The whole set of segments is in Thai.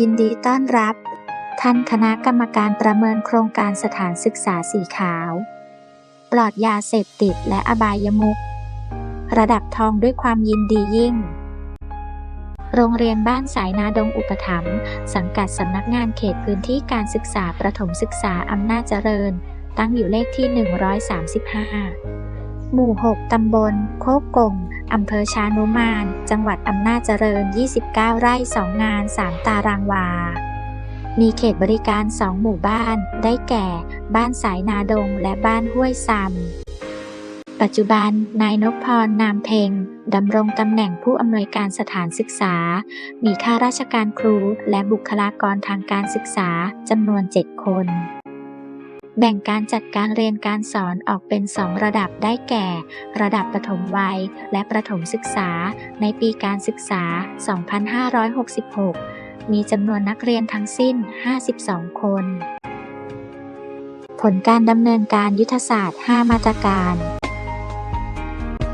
ยินดีต้อนรับ ท่านคณะกรรมการประเมินโครงการสถานศึกษาสีขาว ปลอดยาเสพติดและอบายมุขระดับทองด้วยความยินดียิ่ง โรงเรียนบ้านสายนาดงอุปถัมภ์สังกัดสำนักงานเขตพื้นที่การศึกษาประถมศึกษาอำนาจเจริญ ตั้งอยู่เลขที่ 135 หมู่ 6 ตำบล โคกกงอำเภอชานุมาน จังหวัดอำนาจเจริญ 29 ไร่ 2 งาน 3 ตารางวา มีเขตบริการ 2 หมู่บ้าน ได้แก่ บ้านสายนาดง และบ้านห้วยซำ ปัจจุบัน นายนพพร นามเพ็งดำรงตำแหน่งผู้อำนวยการสถานศึกษา มีข้าราชการครูและบุคลากรทางการศึกษาจำนวน 7 คน แบ่งการจัดการเรียนการสอนออกเป็น 2 ระดับได้แก่ ระดับประถมวัย และประถมศึกษา ในปีการศึกษา 2566 มีจำนวนนักเรียนทั้งสิ้น 52 คน ผลการดำเนินการยุทธศาสตร์ 5 มาตรการ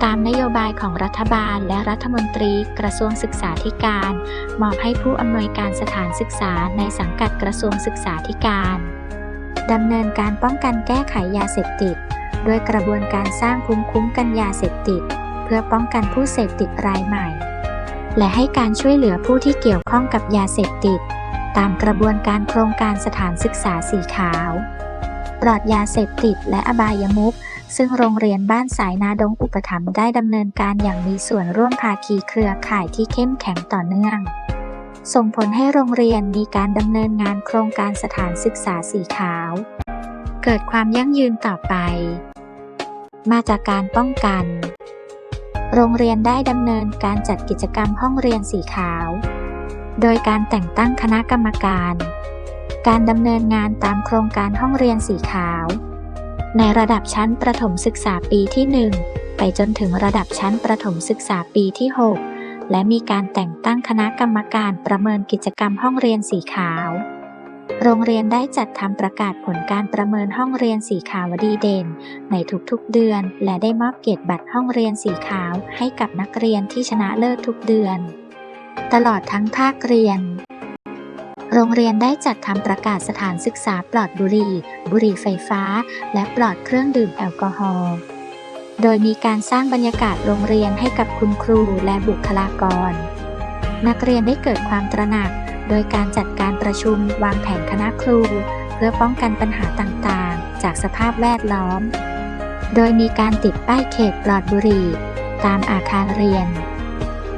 ตามนโยบายของรัฐบาลและรัฐมนตรีกระทรวงศึกษาธิการ มอบให้ผู้อำนวยการสถานศึกษาในสังกัดกระทรวงศึกษาธิการ ดำเนินการป้องกันแก้ไขยาเสพติด ด้วยกระบวนการสร้างภูมิคุ้มกันยาเสพติด เพื่อป้องกันผู้เสพติดรายใหม่ และให้การช่วยเหลือผู้ที่เกี่ยวข้องกับยาเสพติด ตามกระบวนการโครงการสถานศึกษาสีขาว ปลอดยาเสพติดและอบายมุขซึ่งโรงเรียนบ้านสายนาดงอุปถัมภ์ได้ดำเนินการอย่างมีส่วนร่วมภาคีเครือข่ายที่เข้มแข็งต่อเนื่อง ส่งผลให้โรงเรียนมีการดำเนินงานโครงการสถานศึกษาสีขาว เกิดความยั่งยืนต่อไป มาจากการป้องกัน โรงเรียนได้ดำเนินการจัดกิจกรรมห้องเรียนสีขาว โดยการแต่งตั้งคณะกรรมการ การดำเนินงานตามโครงการห้องเรียนสีขาว ในระดับชั้นประถมศึกษาปีที่ 1 ไปจนถึงระดับชั้นประถมศึกษาปีที่ 6 และมีการแต่งตั้งคณะกรรมการประเมินกิจกรรมห้องเรียนสีขาว โรงเรียนได้จัดทำประกาศผลการประเมินห้องเรียนสีขาวดีเด่น ในทุกๆเดือน และได้มอบเกียรติบัตรห้องเรียนสีขาวให้กับนักเรียนที่ชนะเลิศทุกเดือน ตลอดทั้งภาคเรียนโรงเรียนได้จัดทำประกาศสถานศึกษาปลอดบุหรี่ บุหรี่ไฟฟ้า และปลอดเครื่องดื่มแอลกอฮอล์ โดยมีการสร้างบรรยากาศโรงเรียนให้กับคุณครูและบุคลากร นักเรียนได้เกิดความตระหนัก โดยการจัดการประชุมวางแผนคณะครู เพื่อป้องกันปัญหาต่างๆ จากสภาพแวดล้อม โดยมีการติดป้ายเขตปลอดบุหรี่ ตามอาคารเรียน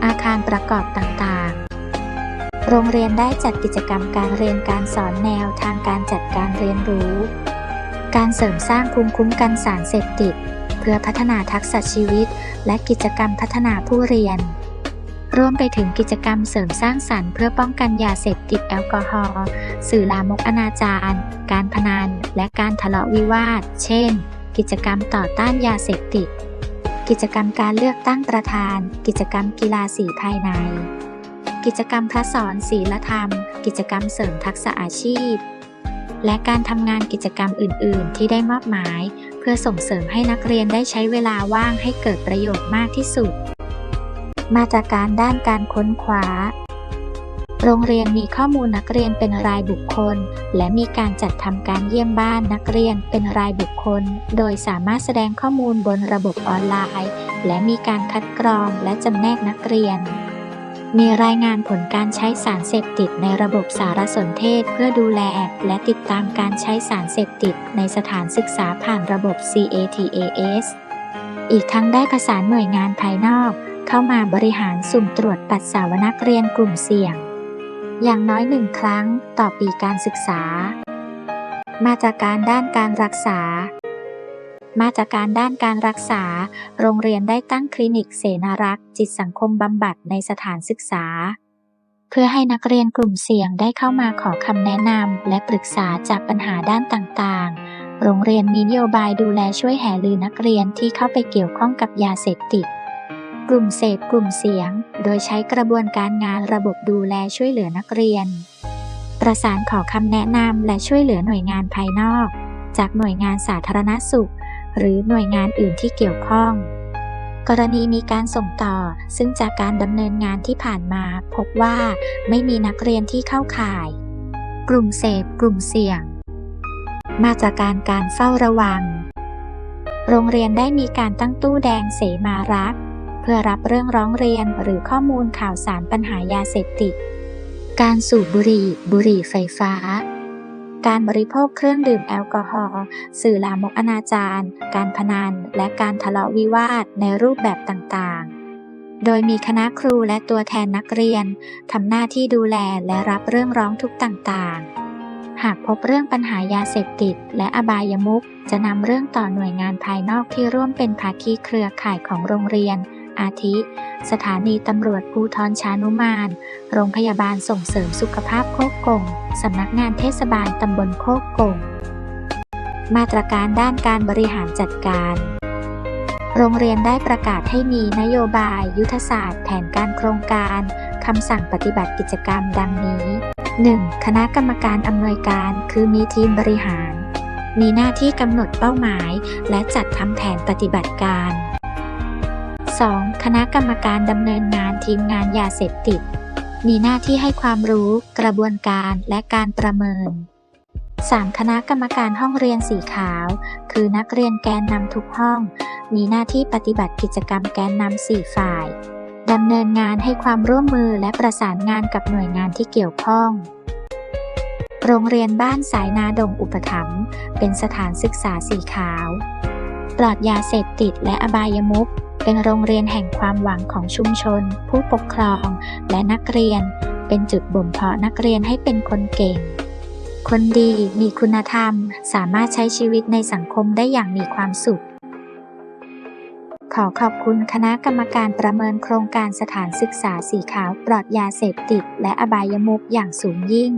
อาคารประกอบต่างๆ โรงเรียนได้จัดกิจกรรมการเรียนการสอนแนวทางการจัดการเรียนรู้ การเสริมสร้างภูมิคุ้มกันสารเสพติด เพื่อพัฒนาทักษะชีวิต และกิจกรรมพัฒนาผู้เรียนรวมไปถึงกิจกรรมเสริมสร้างสรรค์เพื่อป้องกันยาเสพติดแอลกอฮอล์สื่อลามกอนาจารการพนันและการทะเลาะวิวาท เช่น กิจกรรมต่อต้านยาเสพติด กิจกรรมการเลือกตั้งประธาน กิจกรรมกีฬาสีภายใน กิจกรรมพระสอนศีลธรรม กิจกรรมเสริมทักษะอาชีพและการทำงานกิจกรรมอื่น ๆ ที่ได้มอบหมาย เพื่อส่งเสริมให้นักเรียนได้ใช้เวลาว่างให้เกิดประโยชน์มากที่สุด มาจากการด้านการค้นคว้า โรงเรียนมีข้อมูลนักเรียนเป็นรายบุคคล และมีการจัดทำการเยี่ยมบ้านนักเรียนเป็นรายบุคคล โดยสามารถแสดงข้อมูลบนระบบออนไลน์ และมีการคัดกรองและจำแนกนักเรียน มีรายงานผลการใช้สารเสพติดในระบบสารสนเทศ เพื่อดูแลและติดตามการใช้สารเสพติดในสถานศึกษาผ่านระบบ CATAS อีกทั้งได้ประสานหน่วยงานภายนอก เข้ามาบริหารสุ่มตรวจปัสสาวะนักเรียนกลุ่มเสี่ยง อย่างน้อยหนึ่งครั้งต่อปีการศึกษา มาจากการด้านการรักษา มาจากการด้านการรักษา โรงเรียนได้ตั้งคลินิกเสนารักษ์ จิตสังคมบำบัดในสถานศึกษา เพื่อให้นักเรียนกลุ่มเสี่ยงได้เข้ามาขอคำแนะนำและปรึกษาจากปัญหาด้านต่างๆ โรงเรียนมีนโยบายดูแลช่วยแห่ลือนักเรียนที่เข้าไปเกี่ยวข้องกับยาเสพติด กลุ่มเสพกลุ่มเสียง โดยใช้กระบวนการงานระบบดูแลช่วยเหลือนักเรียน ประสานขอคำแนะนำและช่วยเหลือหน่วยงานภายนอกจากหน่วยงานสาธารณสุข หรือหน่วยงานอื่นที่เกี่ยวข้อง กรณีมีการส่งต่อ ซึ่งจากการดำเนินงานที่ผ่านมา พบว่าไม่มีนักเรียนที่เข้าข่าย กลุ่มเสพกลุ่มเสี่ยง มาตรการการเฝ้าระวัง โรงเรียนได้มีการตั้งตู้แดงเสมารัก เพื่อรับเรื่องร้องเรียนหรือข้อมูลข่าวสารปัญหายาเสพติด การสูบบุหรี่บุหรี่ไฟฟ้า การบริโภคเครื่องดื่มแอลกอฮอล์ สื่อลามกอนาจาร การพนัน และการทะเลาะวิวาทในรูปแบบต่างๆ โดยมีคณะครูและตัวแทนนักเรียนทำหน้าที่ดูแลและรับเรื่องร้องทุกข์ต่างๆหากพบเรื่องปัญหายาเสพติด และอบายมุขจะนำเรื่องต่อหน่วยงานภายนอกที่ร่วมเป็นภาคีเครือข่ายของโรงเรียน อาทิ สถานีตำรวจภูทรชานุมาน โรงพยาบาลส่งเสริมสุขภาพโคกกงสำนักงานเทศบาลตำบลโคกกงมาตรการด้านการบริหารจัดการ โรงเรียนได้ประกาศให้มีนโยบาย ยุทธศาสตร์ แผนการโครงการคำสั่งปฏิบัติกิจกรรมดังนี้ 1. คณะกรรมการอำนวยการคือมีทีมบริหาร มีหน้าที่กำหนดเป้าหมาย และจัดทำแผนปฏิบัติการ 2. คณะกรรมการดำเนินงานทีมงานยาเสพติด มีหน้าที่ให้ความรู้ กระบวนการและการประเมิน 3. คณะกรรมการห้องเรียนสีขาว คือนักเรียนแกนนำทุกห้อง มีหน้าที่ปฏิบัติกิจกรรมแกนนำสี่ฝ่ายดำเนินงานให้ความร่วมมือและประสานงานกับหน่วยงานที่เกี่ยวข้อง โรงเรียนบ้านสายนาดงอุปถัมภ์เป็นสถานศึกษาสีขาว ปลอดยาเสพติดและอบายมุข เป็นโรงเรียนแห่งความหวังของชุมชน ผู้ปกครองและนักเรียน เป็นจุดบ่มเพาะนักเรียนให้เป็นคนเก่ง คนดีมีคุณธรรม สามารถใช้ชีวิตในสังคมได้อย่างมีความสุข ขอขอบคุณคณะกรรมการประเมินโครงการสถานศึกษาสีขาวปลอดยาเสพติด และอบายมุขอย่างสูงยิ่ง